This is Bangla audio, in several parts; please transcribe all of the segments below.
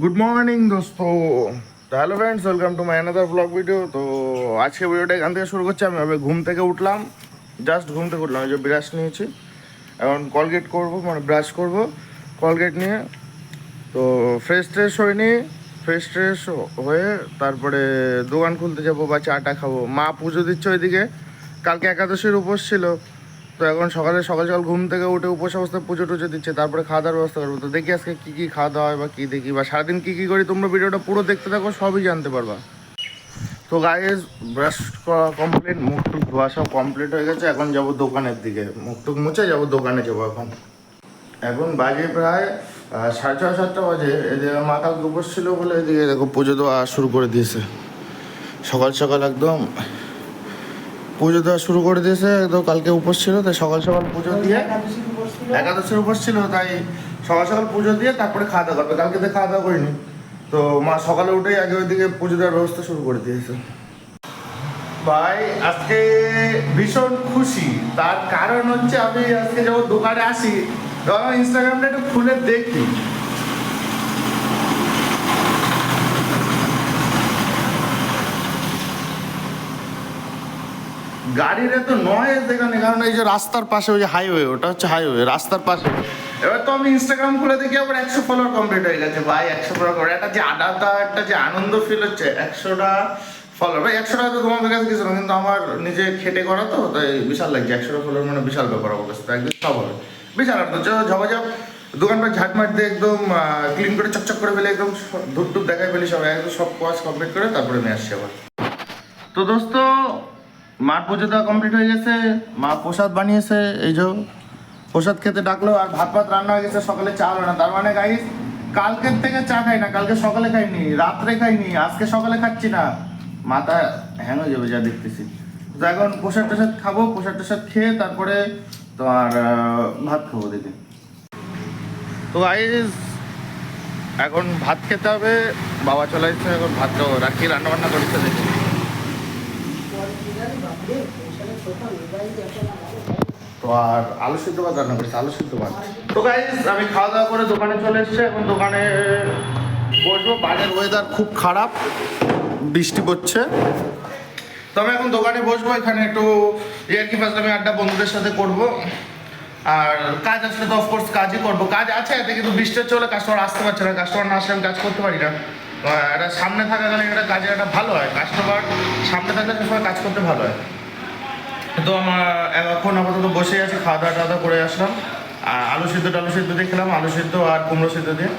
গুড মর্নিং দোস্ত। তো hello friends welcome to my another blog video তো আজকে ভিডিওটা এখান থেকে শুরু করছি। আমি এবার ঘুম থেকে উঠলাম। জাস্ট ঘুম থেকে উঠলাম যে ব্রাশ নিয়েছি। এখন কলগেট করব মানে ব্রাশ করব কলগেট নিয়ে। তো ফ্রেশ ট্রেশ হয়ে নিয়ে ফ্রেশ ট্রেশ হয়ে তারপরে দোকান খুলতে যাব বা চাটা খাব। মা পুজো দিচ্ছে ওইদিকে। কালকে একাদশীর উপোস ছিল। তো এখন সকালে সকাল সকাল ঘুম থেকে উঠে উপোস অবস্থায় পুজো টুজো দিচ্ছে, তারপরে খাওয়া দাওয়ার ব্যবস্থা করব। তো দেখি আজকে কী কী খাওয়া দাওয়া হয় বা কী দেখি, বা সারাদিন কী কী করি তোমরা ভিডিওটা পুরো দেখতে থাকো, সবই জানতে পারবা। তো গাইজ ব্রাশ করা কমপ্লিট মুখ টুক ধোয়া সব কমপ্লিট হয়ে গেছে, এখন যাব দোকানের দিকে। মুখ টুক মুছে যাব, দোকানে যাব এখন। এখন বাজে প্রায় সাড়ে ছয় সাতটা বাজে। এদিকে মা কালকে উপোস ছিল বলে এদিকে দেখো পুজো দেওয়া শুরু করে দিয়েছে। সকাল সকাল একদম পুজো দেওয়া শুরু করে দিয়েছে একদম কালকে উপোস ছিল, তাই সকাল সকাল পুজো দিয়ে একাদশের উপোস ছিল, তাই সকাল সকাল পুজো দিয়ে তারপরে খাওয়া দাওয়া করবে। কালকে তো খাওয়া দাওয়া করিনি। তো মা সকালে উঠেই আগে ওইদিকে পুজো দেওয়ার ব্যবস্থা শুরু করে দিয়েছে। ভাই, আজকে ভীষণ খুশি। তার কারণ হচ্ছে আমি আজকে যখন দোকানে আসি, তখন ইনস্টাগ্রামটা একটু খুলে দেখি। গাড়ির এত নয়েজ এখানে, কারণ এই যে রাস্তার পাশে ওই যে হাইওয়ে ওটা হচ্ছে হাইওয়ে রাস্তার পাশে। এবার তো আমি ইনস্টাগ্রাম খুলে দেখি, আবার একশো ফলোয়ার কমপ্লিট হয়ে গেছে। ভাই, একশো ফলোয়ার করে। একটা যে আলাদা একটা যে আনন্দ ফিল হচ্ছে, একশোটা ফলোয়ার ভাই একশো তো তোমাদের কাছে কিছু না, কিন্তু আমার নিজে খেটে করা তো, তাই বিশাল লাগছে। একশোটা ফলোয়ার মানে বিশাল ব্যাপার কাছে, তো সব হবে। বিশাল আর ঝপাঝপ দোকানটা ঝাঁটমাট দিয়ে একদম ক্লিন করে, চকচক করে ফেলে, একদম ধূপ টুপ দেখাই ফেলি সবাই। একদম সব কাজ কমপ্লিট করে, তারপরে আমি আসছি আবার। তো দোস্ত মার পুজো দেওয়া কমপ্লিট হয়ে গেছে, মা প্রসাদ বানিয়েছে, এই যে প্রসাদ খেতে ডাকলো আর ভাত ভাত রান্না হয়ে গেছে, সকালে চা হলো না। তার মানে গাইস কালকের থেকে চা খাই না, কালকে সকালে খাইনি, রাত্রে খাইনি, আজকে সকালে খাচ্ছি না। মাথা হ্যাং হয়ে যাবে যা দেখতেছি। তো এখন প্রসাদ টসাদ খাব, প্রসাদ টসাদ খেয়ে তারপরে তোমার ভাত খাব দেখে তো গাইস এখন ভাত খেতে হবে, বাবা চলে এখন ভাত খাব রাখি রান্না বান্না করেছে দেখি। তো আর আলু সিদ্ধ ভাত রান্না করেছি, আলু সিদ্ধ ভাত। তো গাইজ আমি খাওয়া দাওয়া করে দোকানে চলে এসেছি। এখন দোকানে বসবো। বাইরের ওয়েদার খুব খারাপ, বৃষ্টি পড়ছে। তো আমি এখন দোকানে বসবো। এখানে একটু ইয়ার কি ফার্স্ট আমি আড্ডা বন্ধুদের সাথে করব। আর কাজ আসলে তো অফকোর্স কাজই করব। কাজ আছে, এতে কিন্তু বৃষ্টি চলে কাস্টমার আসতে পারছে না। কাস্টমার না আসলে আমি কাজ করতে পারি না। এটা সামনে থাকাকালীন এটা কাজে একটা ভালো হয়। কাস্টমার সামনে থাকলে সবসময় কাজ করতে ভালো হয়। তো আমার এখন আপাতত বসে আছি খাওয়া দাওয়া টাওয়া করে আসলাম। আর আলু সিদ্ধ টালু সিদ্ধ দিয়ে খেলাম, আলু সিদ্ধ আর কুমড়ো সিদ্ধ দিয়ে।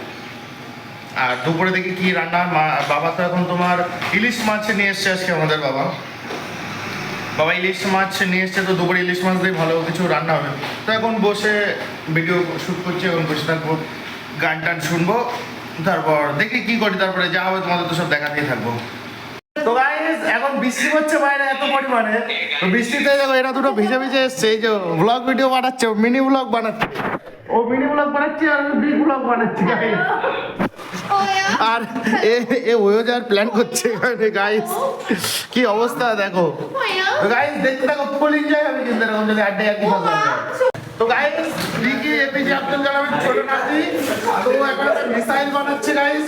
আর দুপুরে দেখি কি রান্না, মা, বাবা তো এখন তোমার ইলিশ মাছ নিয়ে এসছে আজকে আমাদের বাবা। বাবা ইলিশ মাছ নিয়ে এসছে, তো দুপুরে ইলিশ মাছ দিয়ে ভালো কিছু রান্না হবে। তো এখন বসে ভিডিও শ্যুট করছি, এখন বসে থাকব গান টান শুনব। তারপর দেখি কি করি তারপরে যা হবে তোমাদের তো সব দেখাতেই থাকব। তো গাইস এখন বৃষ্টি হচ্ছে বাইরে এত পরিমাণে। তো বৃষ্টিতে দেখো এরা দুটো ভিজে ভিজে এসছে এই যে ব্লগ ভিডিও বানাচ্ছে মিনি ব্লগ বানাচ্ছে। ও মিনি ব্লগ বানাচ্ছে আর বিগ ব্লগ বানাচ্ছে guys। আর এ এ ওয়ো যাওয়ার প্ল্যান করছে এখানে গাইস কি অবস্থা দেখো। গাইস দেখতে থাকো ফুল এনজয় হবে কিন্তু এরকম যদি আড্ডা তো গাইস লিখি এপিজে আব্দুল কালামের ছোট নাতি তো এখন মিসাইল বানাচ্ছে গাইস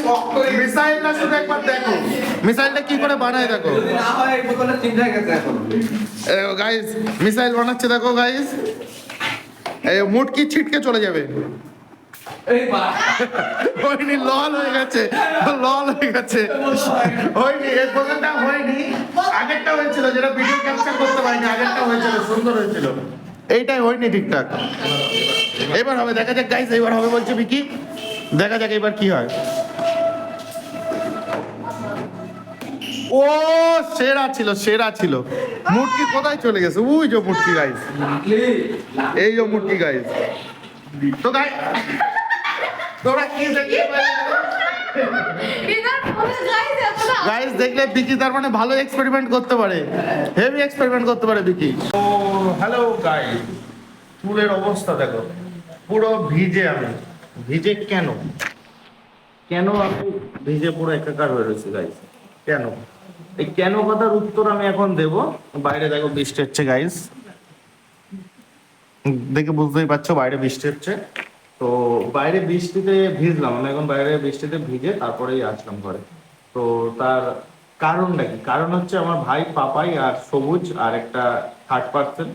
মিসাইলটা শুধু একবার দেখো। মিসাইলটা কি করে বানায়, দেখো? না হয় বোতলে চিন্তা গেছে এখন গাইস মিসাইল বানাচ্ছে, দেখো গাইস এই মুটকি ছিটকে চলে যাবে? লল হয়ে গেছে। লল হয়ে গেছে। হয়নি এই প্রথমটা হয়নি। আগেরটা হয়েছিল, যেটা ভিডিও ক্যাপচার করতে পারিনি, আগেরটা হয়েছিল, সুন্দর হয়েছিল। এইটাই হয়নি ঠিকঠাক। এবার হবে, দেখা যাক গাইস এবার হবে বলছে বিকি দেখা যাক এবার কি হয়। ও, সেরা ছিল সেরা ছিল। মুটকি কোথায় চলে গেছে? উই যে মুটকি গাইস এই যে মুটকি গাইস তো গাই তোরা কি দেখতে গাইস দেখলে বিকি তার মানে ভালো এক্সপেরিমেন্ট করতে পারে। হেভি এক্সপেরিমেন্ট করতে পারে বিকি ও হ্যালো গাইস চুলের অবস্থা দেখো। পুরো ভিজে আমি। ভিজে কেন? কেন আমি ভিজে পুরো একাকার হয়ে রয়েছি গাইস কেন? এই কেন কথার উত্তর আমি এখন দেব। বাইরে দেখো বৃষ্টি হচ্ছে গাইস দেখে বুঝতেই পারছ বাইরে বৃষ্টি হচ্ছে। তো বাইরে বৃষ্টিতে ভিজলাম, আমি এখন বাইরে বৃষ্টিতে ভিজে তারপরেই আসলাম ঘরে। তো তার কারণটা কি? কারণ হচ্ছে আমার ভাই পাপাই আর সবুজ আর একটা থার্ড পার্সন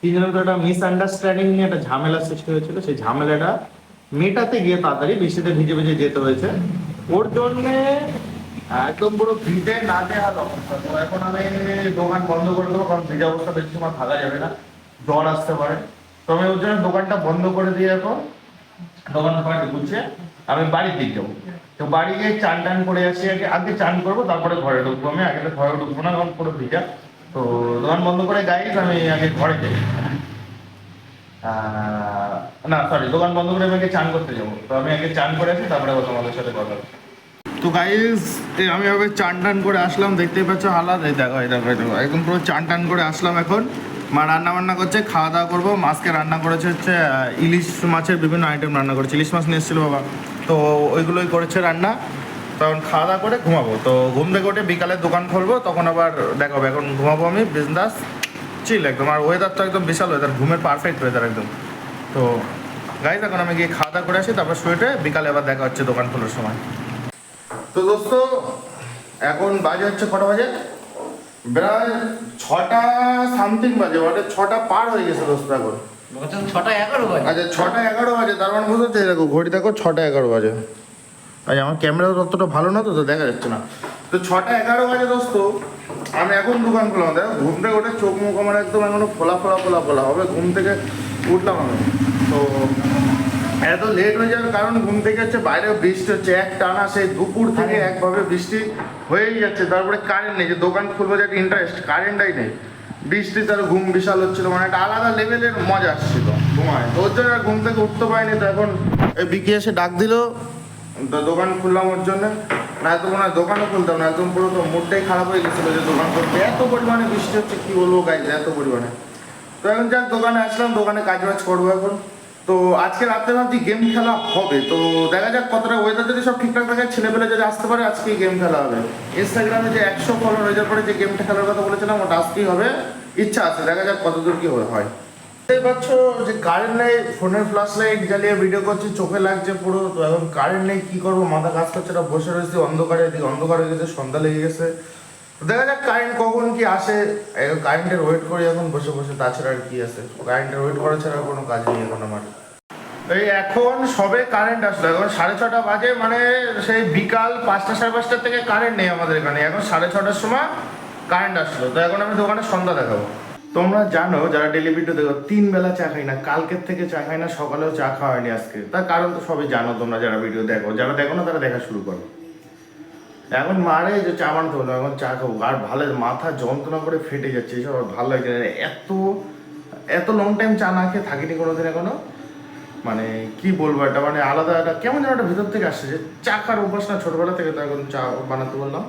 তিনজনের একটা মিসআন্ডারস্ট্যান্ডিং নিয়ে একটা ঝামেলা সৃষ্টি হয়েছিল। সেই ঝামেলাটা মেটাতে গিয়ে তাড়াতাড়ি বৃষ্টিতে ভিজে ভিজে যেতে হয়েছে। ওর জন্যে একদম পুরো ভিজে না দেওয়ার অবস্থা। তো এখন আমি দোকান বন্ধ করে দেবো, কারণ ভিজে অবস্থা বেশি সময় থাকা যাবে না। জ্বর আসতে পারে। তো আমি ওর জন্য দোকানটা বন্ধ করে দিয়ে এখন। দোকান দোকানটা গুছিয়ে আমি বাড়ির দিক যাব। তো বাড়ি গিয়ে চান টান করে আসি, আগে আগে চান করব, তারপরে ঘরে ঢুকবো আমি, আগে ঘরে ঢুকবো না কারণ পুরো ভিজা। তো দোকান বন্ধ করে গাইজ আমি আগে ঘরে যাই। না সরি দোকান বন্ধ করে আমি আগে চান করতে যাব। তো আমি আগে চান করে আসি, তারপরে তোমাদের সাথে কথা তো গাইজ আমি এভাবে চান টান করে আসলাম, দেখতেই পাচ্ছ হালাত এই দেখো দেখো, একদম পুরো চান টান করে আসলাম এখন। মা রান্না বান্না করছে, খাওয়া দাওয়া করব। মাছকে রান্না করেছে হচ্ছে ইলিশ মাছের বিভিন্ন আইটেম রান্না করেছে। ইলিশ মাছ নিয়ে এসেছিল বাবা। তো ওইগুলোই করেছে রান্না। তখন খাওয়া দাওয়া করে ঘুমাবো। তো ঘুম থেকে উঠে বিকালে দোকান খুলবো, তখন আবার দেখাবো এখন ঘুমাবো আমি বিজনেস চিল একদম। আর ওয়েদারটা একদম বিশাল ওয়েদার ঘুমের পারফেক্ট ওয়েদার একদম। তো গাইজ এখন আমি গিয়ে খাওয়া দাওয়া করে আসি, তারপর শুয়েটে বিকালে আবার দেখা হচ্ছে দোকান খোলার সময়। তো দোস্ত, এখন বাজে হচ্ছে কটা বাজে? প্রায় ছটা সামথিং বাজে ওটা ছটা পার হয়ে গেছে দোস্ত এখন ছটা এগারো বাজে? আচ্ছা ছটা এগারো বাজে তার মানে বুঝতে পারছি দেখো ঘড়ি দেখো ছটা এগারো বাজে। আচ্ছা আমার ক্যামেরা ততটা ভালো না তো তো দেখা যাচ্ছে না। তো ছটা এগারো বাজে দোস্ত আমি এখন দোকান খুললাম দেখো ঘুম থেকে চোখ মুখ আমার একদম এখনও ফোলা ফোলা ফোলা ফোলা হবে ঘুম থেকে উঠলাম আমি। তো এত লেট হয়ে যাওয়ার কারণ ঘুম থেকে হচ্ছে বাইরে বৃষ্টি হচ্ছে এক টানা সেই দুপুর থেকে একভাবে বৃষ্টি হয়েই যাচ্ছে তারপরে কারেন্ট নেই যে দোকান খুলবো যে একটা ইন্টারেস্ট কারেন্টটাই নেই। বৃষ্টি তার ঘুম বিশাল হচ্ছিল মানে একটা আলাদা লেভেলের মজা আসছিল। ঘুমায়। ওর জন্য আর ঘুম থেকে উঠতে পারিনি তো এখন বিকে এসে ডাক দিল দোকান খুললাম ওর জন্য। না তো মনে হয় দোকানও খুলতাম না একদম পুরো তো মুডটাই খারাপ হয়ে গেছিল যে দোকান করতে। এত পরিমাণে বৃষ্টি হচ্ছে কি বলব গাইজ এত পরিমাণে। তো এখন যাক দোকানে আসলাম দোকানে কাজ বাজ করব এখন। তো আজকে রাত্রে ভাবছি গেম খেলা হবে। তো দেখা যাক কতটা ওয়েদার যদি সব ঠিকঠাক থাকে, ছেলেপেলে যদি আসতে পারে আজকেই গেম খেলা হবে। ইনস্টাগ্রামে যে একশো ফলোয়ার হয়ে যাওয়ার পরে যে গেমটা খেলার কথা বলেছিলাম, ওটা আজকেই হবে। ইচ্ছা আছে, দেখা যাক কতদূর কি হয়। পাচ্ছ যে কারেন্ট নেই ফোনের ফ্ল্যাশ লাইট জ্বালিয়ে ভিডিও করছি, চোখে লাগছে পুরো। তো এখন কারেন্ট নেই কি করব? মাথা কাজ করছে না, বসে রয়েছি অন্ধকারে এদিকে অন্ধকার হয়ে গেছে, সন্ধ্যা লেগে গেছে। দেখা যাক কারেন্ট কখন কি আসে। কারেন্টের ওয়েট করি এখন, বসে বসে। তাছাড়া আর কি আছে? কারেন্টের ওয়েট করা ছাড়া কোনো কাজ নেই এখন আমার। এই এখন সবে কারেন্ট আসলো। এখন সাড়ে ছটা বাজে মানে সেই বিকাল পাঁচটা সাড়ে পাঁচটার থেকে কারেন্ট নেই আমাদের এখানে। এখন সাড়ে ছটার সময় কারেন্ট আসলো। তো এখন আমি দোকানে সন্ধ্যা দেখাবো। তোমরা জানো, যারা ডেলি দেখো, তিন বেলা চা খাই না, কালকের থেকে চা খাই না, সকালেও চা খাওয়া হয়নি আজকে। তার কারণ তো সবই জানো তোমরা যারা ভিডিও দেখো। যারা দেখো না, তারা দেখা শুরু করো। এখন মারে যে চা বানাতে হলো এখন চা খাব। আর ভালো মাথা যন্ত্রণা করে ফেটে যাচ্ছে, এসব আর ভালো লাগছে না। এত এত লং টাইম চা না খেয়ে থাকিনি কোনোদিন এখনও। মানে কি বলব এটা মানে আলাদা একটা, কেমন যেন একটা ভিতর থেকে আসছে যে চা খার অভ্যাস না, ছোটবেলা থেকে তো এখন চা বানাতে বললাম।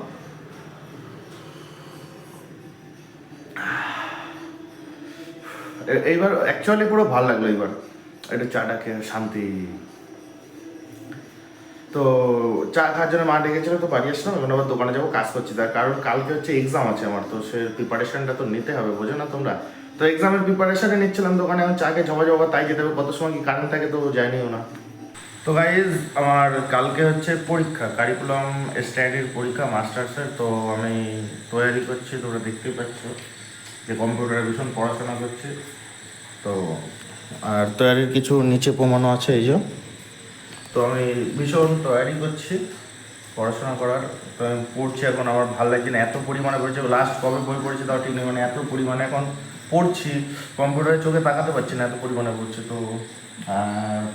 এইবার অ্যাকচুয়ালি পুরো ভালো লাগল এইবার। এটা চাটা খেয়ে শান্তি। তো চা খাওয়ার জন্য মা ডেকেছিল, তো বাড়ি আসলাম, এখন আবার দোকানে যাব, কাজ করছি। তার কারণ কালকে হচ্ছে এক্সাম আছে আমার, তো সে প্রিপারেশনটা তো নিতে হবে, বোঝো না তোমরা? তো এক্সামের প্রিপারেশনে নিচ্ছিলাম দোকানে, এখন চাকে জমা জমা তাই যেতে হবে, কত সময় কি কারেন্ট থাকে তো জানিও না। তো গাইজ আমার কালকে হচ্ছে পরীক্ষা কারিকুলাম স্টাডির পরীক্ষা মাস্টার্সের তো আমি তৈরি করছি, তোমরা দেখতেই পাচ্ছ যে কম্পিউটারে ভীষণ পড়াশোনা করছি। তো আর তৈরির কিছু নিচে প্রমাণও আছে, এই যে। তো আমি ভীষণ তৈরি করছি, পড়াশোনা করার। তো আমি পড়ছি এখন, আমার ভালো লাগছে না, এত পরিমাণে পড়ছি লাস্ট কবে বই পড়েছি তাও ঠিক নেই মানে এত পরিমাণে এখন পড়ছি কম্পিউটারে চোখে তাকাতে পারছি না এত পরিমাণে পড়ছি। তো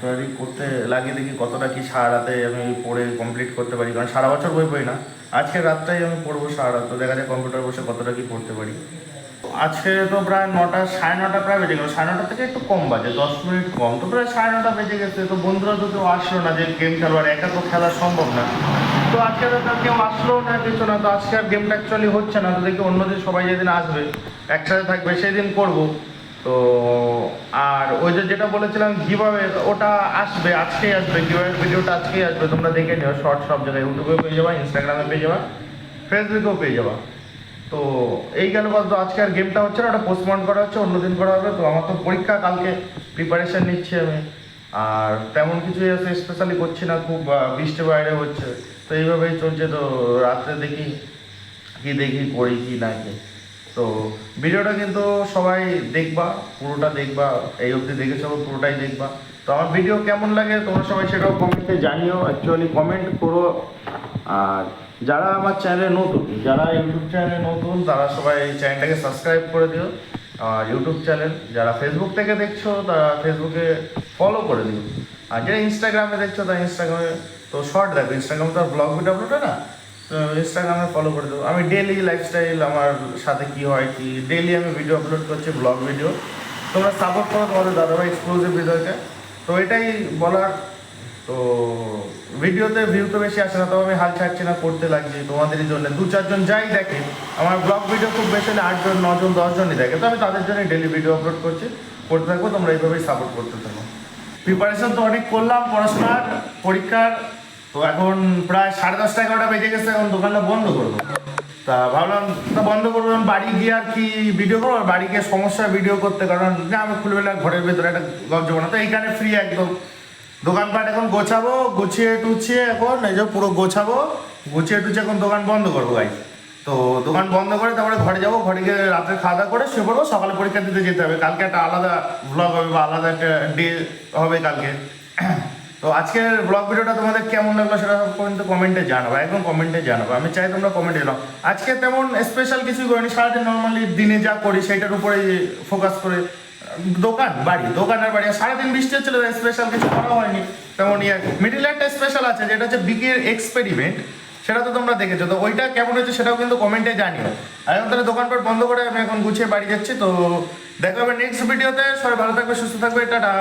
তৈরি করতে লাগিয়ে দেখি কতটা কি সারা রাতে আমি পড়ে কমপ্লিট করতে পারি, কারণ সারা বছর বই পড়ি না। আজকে রাতটাই আমি পড়ব সারা রাত, তো দেখা যায় কম্পিউটার বসে কতটা কি পড়তে পারি। আজকে তো প্রায় নটা, সাড়ে নটা প্রায় বেজে গেল। সাড়ে নটা থেকে একটু কম বাজে, দশ মিনিট কম। তো প্রায় সাড়ে নটা বেজে গেছে, তো বন্ধুরা তো কেউ আসলো না যে গেম খেলব আর একা তো খেলা সম্ভব না। তো আজকে তো কেউ আসলো না কিছু না, তো আজকে আর গেমটা অ্যাকচুয়ালি হচ্ছে না। তো দেখি অন্যদিন সবাই যেদিন আসবে, একসাথে থাকবে, সেদিন করব। তো, আর ওই যে যেটা বলেছিলাম কীভাবে ওটা আসবে, আজকেই আসবে। কীভাবে ভিডিওটা আজকেই আসবে। তোমরা দেখে নিও শর্ট সব জায়গায় ইউটিউবে পেয়ে যাবা ইনস্টাগ্রামে পেয়ে যাবা ফেসবুকেও পেয়ে যাবা। তো এই গেল কথা তো আজকে আর গেমটা হচ্ছে না, ওটা পোস্টপন্ড করা হচ্ছে, অন্যদিন করা হবে, তো আমার তো পরীক্ষা, কালকে প্রিপারেশন নিচ্ছি আমি। আর তেমন কিছু আছে স্পেশালি করছি না, খুব বৃষ্টি বাইরে হচ্ছে। তো এইভাবেই চলছে, তো রাত্রে দেখি কি দেখি, করি কি না কি। তো ভিডিওটা কিন্তু সবাই দেখবা, পুরোটা দেখবা, এই অবধি দেখেছ, পুরোটাই দেখবা। তো আমার ভিডিও কেমন লাগে, তোমরা সবাই সেটাও কমেন্টে জানিও অ্যাকচুয়ালি কমেন্ট করো। আর যারা আমার চ্যানেলে নতুন, যারা ইউটিউব চ্যানেলে নতুন, তারা সবাই এই চ্যানেলটাকে সাবস্ক্রাইব করে দিও আর ইউটিউব চ্যানেল যারা ফেসবুক থেকে দেখছ, তারা ফেসবুকে ফলো করে দিও। আর যারা ইনস্টাগ্রামে দেখছ, তারা ইনস্টাগ্রামে তো শর্ট দেখো। ইনস্টাগ্রামে তো আর ব্লগ ভিডিও আপলোড হয় না? তো ইনস্টাগ্রামে ফলো করে দেবো আমি ডেলি লাইফস্টাইল আমার সাথে কি হয়, কি? ডেলি আমি ভিডিও আপলোড করছি ব্লগ ভিডিও তোমরা সাপোর্ট করো তোমাদের দাদাভাই এক্সক্লুসিভ ভিডিওকে তো এটাই বলার তো ভিডিওতে ভিউ তো বেশি আসে না, তবে আমি হাল ছাড়ছি না, করতে লাগছি তোমাদেরই জন্য। দু চারজন যাই দেখে, আমার ব্লগ ভিডিও খুব বেশি হলে আটজন, নজন, দশজনই দেখে। তো আমি তাদের জন্য ডেলি ভিডিও আপলোড করছি, করতে থাকব, তোমরা এইভাবেই সাপোর্ট করতে থাকো। প্রিপারেশন তো অনেক করলাম, পড়াশোনার, পরীক্ষার, তো এখন প্রায় সাড়ে দশটা, এগারোটা বেজে গেছে, এখন দোকানটা বন্ধ করব। তা ভাবলাম, তা বন্ধ করব বাড়ি গিয়ে আর কি ভিডিও করব বাড়ি গিয়ে সমস্যা ভিডিও করতে, কারণ আমি খুলবেলা ঘরের ভেতরে একটা গল্প না তো এইখানে ফ্রি একদম। দোকানপাট এখন গোছাবো, গুছিয়ে টুছিয়ে এখন এই যে পুরো গোছাবো, গুছিয়ে টুছিয়ে এখন দোকান বন্ধ করব গাই তো দোকান বন্ধ করে তারপরে ঘরে যাব, ঘরে গিয়ে রাত্রে খাওয়া দাওয়া করে শুয়ে পড়ব, সকালে পরীক্ষা দিতে যেতে হবে। কালকে একটা আলাদা ব্লগ হবে বা আলাদা একটা ডে হবে কালকে। তো আজকের ব্লগ ভিডিওটা তোমাদের কেমন লাগল সেটা কিন্তু কমেন্টে জানাব একদম কমেন্টে জানাব আমি চাই তোমরা কমেন্টে জানাও। আজকে তেমন স্পেশাল কিছু করিনি, সারাদিন নর্মালি দিনে যা করি সেটার উপরে ফোকাস করে দোকান, বাড়ি। দোকান আর বাড়ি। সারাদিন বৃষ্টি হচ্ছিল স্পেশাল কিছু করা হয়নি। তেমন ইয়ে মিডিল একটা স্পেশাল আছে, যেটা হচ্ছে বিগের এক্সপেরিমেন্ট সেটা তো তোমরা দেখেছ। তো ওইটা কেমন হয়েছে সেটাও কিন্তু কমেন্টে জানিও। আর এখন তাহলে দোকানপাট বন্ধ করে আমি এখন গুছিয়ে বাড়ি যাচ্ছি, তো দেখো হবে নেক্সট ভিডিওতে সবাই ভালো থাকবে, সুস্থ থাকবে, টাটা।